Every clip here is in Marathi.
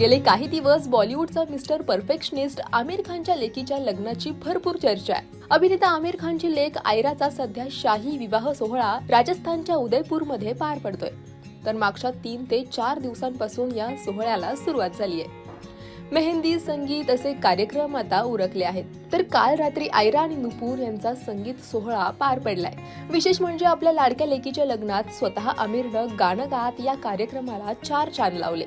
गेले काही दिवस बॉलिवूडचा मिस्टर परफेक्शनिस्ट आमिर खानच्या लेकीच्या लग्नाची भरपूर चर्चा आहे. अभिनेता आमिर खानची लेख आयराचा सध्या शाही विवाह सोहळा राजस्थानच्या उदयपूरमध्ये पार पडतोय. तर मागच्या तीन ते चार दिवसांपासून या सोहळ्याला सुरुवात झाली आहे. मेहंदी संगीत असे कार्यक्रम आता उरकले आहेत. तर काल रात्री आयरा आणि नुपूर यांचा संगीत सोहळा पार पडलाय. विशेष म्हणजे आपल्या लाडक्या लेकीच्या लग्नात स्वतः आमिरनं गाणं गात या कार्यक्रमाला चार चांद लावले.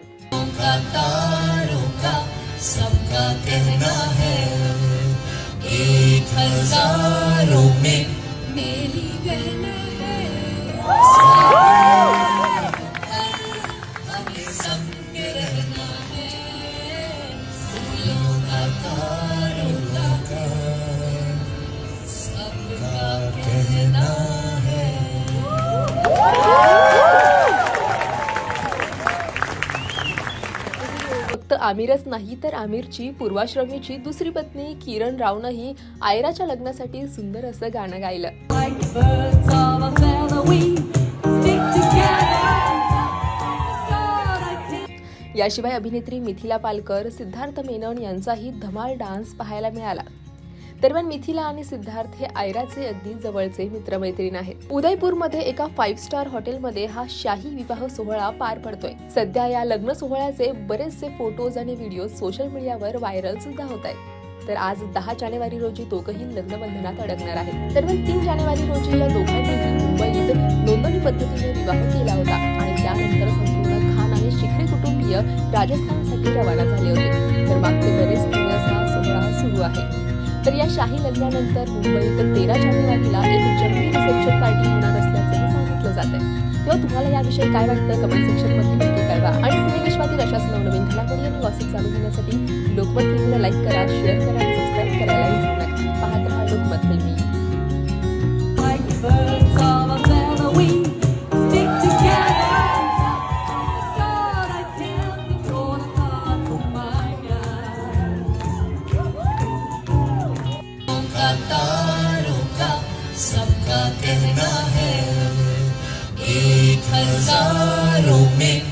फक्त आमिरच नाही तर आमिरची पूर्वाश्रमीची दुसरी पत्नी किरण रावनंही आयराच्या लग्नासाठी सुंदर असं गाणं गायलं. याशिवाय अभिनेत्री मिथिला पालकर सिद्धार्थ मेनन यांचाही धमाल डान्स पाहायला मिळाला दरम्यान मिथिला आणि सिद्धार्थ हे आयराचे अगदी जवळचे मित्रमैत्रीण आहेत. उदयपूरमध्ये एका फाईव्ह स्टार हॉटेलमध्ये हा शाही विवाह सोहळा पार पडतोय. सध्या या लग्न सोहळ्याचे बरेचसे फोटोज आणि व्हिडिओ सोशल मीडियावर व्हायरल सुद्धा होत आहेत. तर आज दहा जानेवारी रोजी दोघंही लग्नबंधनात अडकणार आहेत. दरम्यान तीन जानेवारी रोजी या दोघांनीही मुंबईत नोंदणी पद्धतीने विवाह केला होता आणि त्यानंतर संपूर्ण खान आणि शिखरे कुटुंबीय राजस्थानसाठी रवाना झाले होते. तर मागचे बरेच दिवस हा सोहळा सुरू आहे. तर या शाही लग्नानंतर मुंबईत तेरा जानेवारीला एक जंगी रिसेप्शन पार्टी होणार असल्याचंही सांगितलं जात आहे तेव्हा तुम्हाला याविषयी काय वाटतं? कमेंट सेक्शनमध्ये नक्की कळवा. आणि सिनेविश्वातील अशाच नवनवीन घडामोडी आणि गॉसिप चालू घेण्यासाठी लोकमत लाईक करा शेअर करा सबका कहना है एक हजारों में